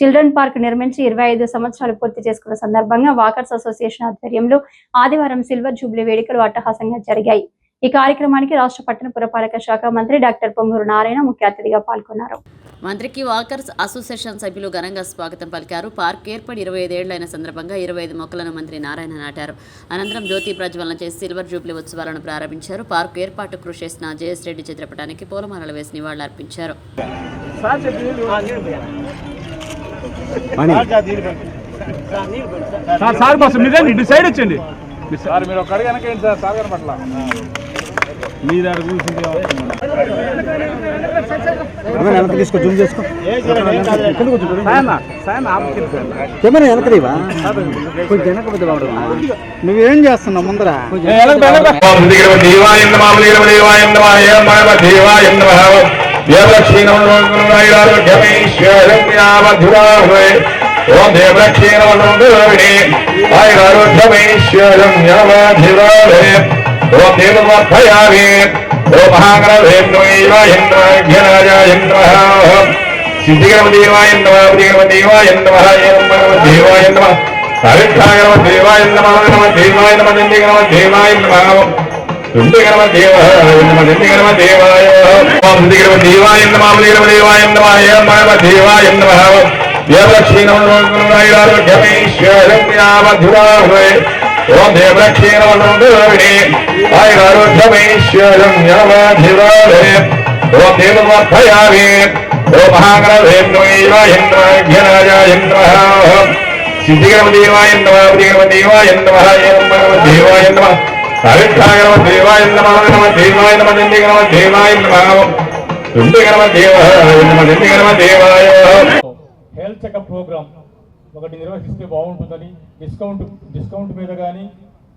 Children park నిర్మించి ఇరవై ఐదు సంవత్సరాలు పూర్తి చేసుకున్న సందర్భంగా వాకర్స్ అసోసియేషన్ ఆధ్వర్యంలో ఆదివారం సిల్వర్ జూబ్లీ వేడుకలు అట్టహాసంగా జరిగాయి. ఈ కార్యక్రమానికి రాష్ట్ర పట్టణ పురపాలక శాఖ మంత్రి డాక్టర్ పొంగూరు నారాయణ ముఖ్య అతిథిగా పాల్గొన్నారు. మంత్రికి వాకర్స్ అసోసియేషన్ సభ్యులు ఘనంగా స్వాగతం పలికారు. పార్క్ ఏర్పడి ఇరవై ఐదేళ్ళైన సందర్భంగా ఇరవై ఐదు మొక్కలను మంత్రి నారాయణ నాటారు. అనంతరం జ్యోతి ప్రజ్వలన చేసి సిల్వర్ జూబ్లీ ఉత్సవాలను ప్రారంభించారు. పార్క్ ఏర్పాటు కృషి చేసిన జేఎస్ రెడ్డి చిత్రపటానికి పూలమాలలు వేసి నివాళులర్పించారు. సార్ సార్ బస్సు మీదే ఇటు సైడ్ వచ్చింది సార్ మీరు ఒక అడిగి వెనకేంటి సార్ సాగర్ పట్ల మీ దగ్గర వెనక తీసుకో జూమ్ చేసుకో సార్ కెమెరా వెనక రీవా కొంచెం వెనక పెద్ద నువ్వేం చేస్తున్నావు ముందర దేవాయ దేవాయ దేవాయ నమః ఓం దేవలక్ష్మీనమధురావిణి ఆయురారోగ్యమేశ్వరం యమధురాహే ఓం దేవమర్భయామి ఓం మహాగణవేంద్రమేవాయ నమః నమః దేవాయ నమః దిగిరవ దేవాయ ఏం దేవాయ నమః దేవాయ నమ దేవాయ నమ దేవాయ నమ దుండి దేవాయ నమ దేవలక్ష్మీ ఓం దేవలక్ష్మీ ఆయురారోగ్యమేశ్వరం ఓం ఓ దేవాయ నమ దేవాయ నమ దేవాయ నమ హరికాయ నమ దేవాయ నమ నమ దేవాయ నమ దండి నమ దేవాయ నమ దుండి నమ దేవాయ నమ దండి నమ దేవాయ హెల్త్ చెకప్ ప్రోగ్రామ్ ఒకటి నిర్వహిస్తే బాగుంటుందని డిస్కౌంట్ డిస్కౌంట్ మీద కానీ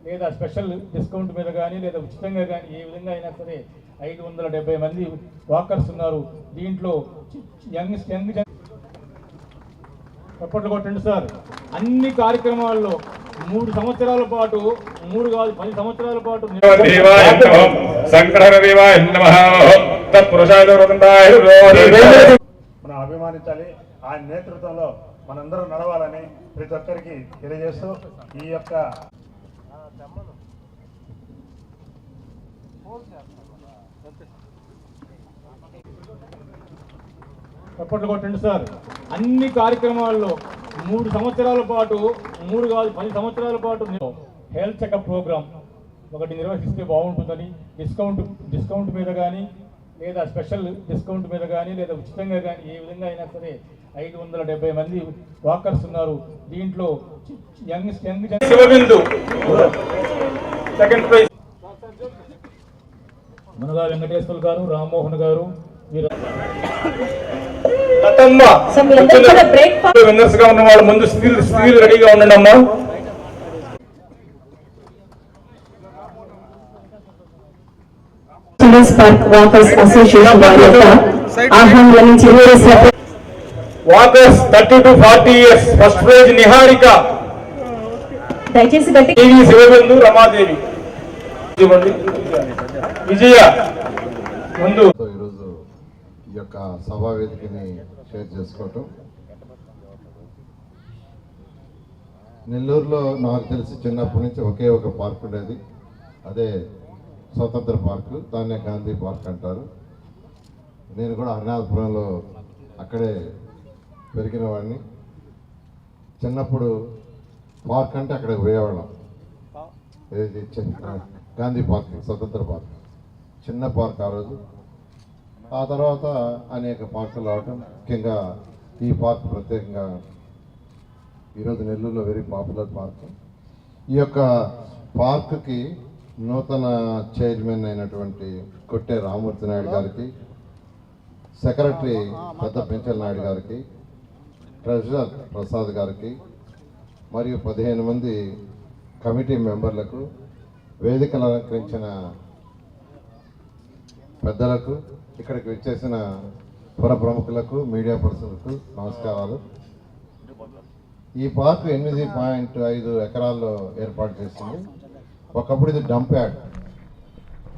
లేదా స్పెషల్ డిస్కౌంట్ మీద కానీ లేదా ఉచితంగా కానీ ఏ విధంగా అయినా సరే ఐదు వందల డెబ్బై మంది వాకర్స్ ఉన్నారు దీంట్లో యంగ్ యంగ్ జన్ కొట్టండి సార్ అన్ని కార్యక్రమాల్లో మూడు సంవత్సరాల పాటు మూడు కాదు పది సంవత్సరాల పాటు మనం అభిమానించాలి. ఆయన నేతృత్వంలో మనందరం నడవాలని ప్రతి ఒక్కరికి తెలియజేస్తూ ఈ యొక్క చప్పట్లు కొట్టండి సార్. అన్ని కార్యక్రమాల్లో మూడు సంవత్సరాల పాటు మూడు కాదు పది సంవత్సరాల పాటు హెల్త్ చెకప్ ప్రోగ్రామ్ ఒకటి నిర్వహిస్తే బాగుంటుందని. డిస్కౌంట్ డిస్కౌంట్ మీద కానీ లేదా స్పెషల్ డిస్కౌంట్ మీద కానీ లేదా ఉచితంగా కానీ ఏ విధంగా అయినా సరే ఐదు వందల డెబ్బై మంది వాకర్స్ ఉన్నారు. దీంట్లో young young second prize Munaga Venkateswar గారు రామ్మోహన్ గారు విన్నర్స్గా ఉన్న వాళ్ళు ముందు స్త్రీలు స్త్రీలు రెడీగా ఉండండి అమ్మా. చిల్డ్రన్స్ పార్క్ వాకర్స్ అసోసియేషన్ వారి యొక్క ఆహ్వానం walkers thirty to forty years first prize Niharika దయచేసి శివబిందు రమాదేవి. విజయ ముందు. ఈరోజు ఈ యొక్క సభా వేదికని షేర్ చేసుకోవటం. నెల్లూరులో నాకు తెలిసి చిన్నప్పటి నుంచి ఒకే ఒక పార్క్ ఉండేది. అదే స్వతంత్ర పార్క్ దాన్నే గాంధీ పార్క్ అంటారు. నేను కూడా హరినాథపురంలో అక్కడే పెరిగిన వాడిని. చిన్నప్పుడు పార్క్ అంటే అక్కడికి పోయేవాళ్ళం. ఏది చిన్న- గాంధీ పార్క్ స్వతంత్ర పార్క్. చిన్న పార్క్ ఆ రోజు. ఆ తర్వాత అనేక పార్కులు రావటం. ముఖ్యంగా ఈ పార్క్ ప్రత్యేకంగా ఈరోజు నెల్లూరులో వెరీ పాపులర్ పార్క్. ఈ యొక్క పార్క్కి నూతన చైర్మన్ అయినటువంటి కొట్టే రామూర్తి నాయుడు గారికి సెక్రటరీ పెద్ద పెంచల్ నాయుడు గారికి ట్రెజరర్ ప్రసాద్ గారికి మరియు పదిహేను మంది కమిటీ మెంబర్లకు వేదికలు అలంకరించిన పెద్దలకు ఇక్కడికి వచ్చేసిన పుర ప్రముఖులకు మీడియా పర్సన్లకు నమస్కారాలు. ఈ పార్క్ ఎనిమిది పాయింట్ ఐదు ఎకరాల్లో ఏర్పాటు చేసింది. ఒకప్పుడు ఇది డంప్ యాడ్.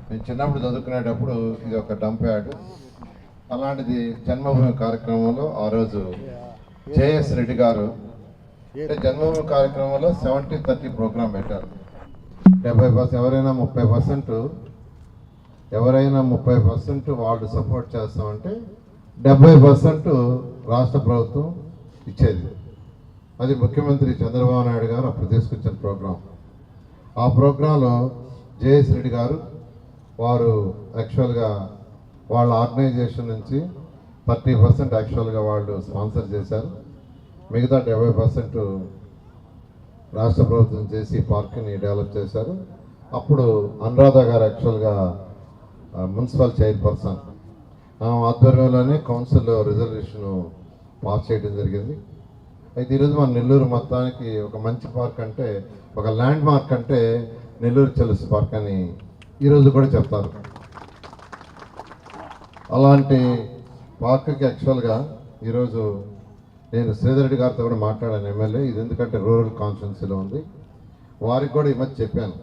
నేను చిన్నప్పుడు చదువుకునేటప్పుడు ఇది ఒక డంప్ యాడ్. అలాంటిది జన్మభూమి కార్యక్రమంలో ఆ రోజు జేఎస్ రెడ్డి గారు జన్మభూమి కార్యక్రమంలో సెవెంటీ థర్టీ ప్రోగ్రాం పెట్టారు. డెబ్బై పర్సెంట్ ఎవరైనా ముప్పై పర్సెంట్ ఎవరైనా ముప్పై పర్సెంట్ వాళ్ళు సపోర్ట్ చేస్తామంటే డెబ్బై పర్సెంట్ రాష్ట్ర ప్రభుత్వం ఇచ్చేది. అది ముఖ్యమంత్రి చంద్రబాబు నాయుడు గారు అప్పుడు తీసుకొచ్చిన ప్రోగ్రాం. ఆ ప్రోగ్రాంలో జేఎస్ రెడ్డి గారు వారు యాక్చువల్గా వాళ్ళ ఆర్గనైజేషన్ నుంచి థర్టీ పర్సెంట్ యాక్చువల్గా వాళ్ళు స్పాన్సర్ చేశారు. మిగతా డెబ్బై పర్సెంట్ రాష్ట్ర ప్రభుత్వం చేసి పార్క్ని డెవలప్ చేశారు. అప్పుడు అనురాధ గారు యాక్చువల్గా మున్సిపల్ చైర్పర్సన్. ఆధ్వర్యంలోనే కౌన్సిల్ రిజర్వేషన్ పాస్ చేయడం జరిగింది. అయితే ఈరోజు మన నెల్లూరు మొత్తానికి ఒక మంచి పార్క్ అంటే ఒక ల్యాండ్ మార్క్ అంటే నెల్లూరు చెలుసు పార్క్ అని ఈరోజు కూడా చెప్తారు. అలాంటి పార్క్కి యాక్చువల్గా ఈరోజు నేను శ్రీధరెడ్డి గారితో కూడా మాట్లాడాను ఎమ్మెల్యే. ఇది ఎందుకంటే రూరల్ కాన్స్టిట్యున్సీలో ఉంది. వారికి కూడా ఈ మధ్య చెప్పాను.